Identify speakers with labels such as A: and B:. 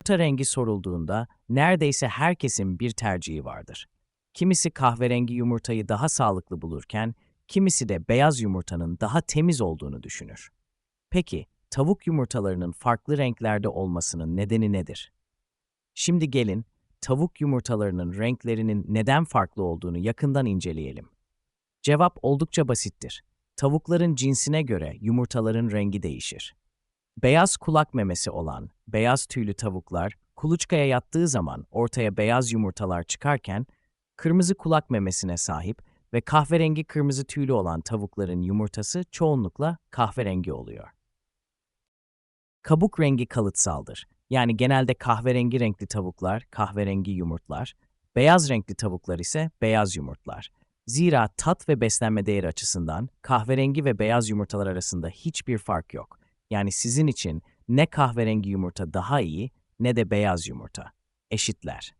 A: Yumurta rengi sorulduğunda neredeyse herkesin bir tercihi vardır. Kimisi kahverengi yumurtayı daha sağlıklı bulurken, kimisi de beyaz yumurtanın daha temiz olduğunu düşünür. Peki, tavuk yumurtalarının farklı renklerde olmasının nedeni nedir? Şimdi gelin, tavuk yumurtalarının renklerinin neden farklı olduğunu yakından inceleyelim. Cevap oldukça basittir. Tavukların cinsine göre yumurtaların rengi değişir. Beyaz kulak memesi olan beyaz tüylü tavuklar kuluçkaya yattığı zaman ortaya beyaz yumurtalar çıkarken, kırmızı kulak memesine sahip ve kahverengi kırmızı tüylü olan tavukların yumurtası çoğunlukla kahverengi oluyor. Kabuk rengi kalıtsaldır. Yani genelde kahverengi renkli tavuklar kahverengi yumurtlar, beyaz renkli tavuklar ise beyaz yumurtlar. Zira tat ve beslenme değeri açısından kahverengi ve beyaz yumurtalar arasında hiçbir fark yok. Yani sizin için ne kahverengi yumurta daha iyi ne de beyaz yumurta. Eşitler.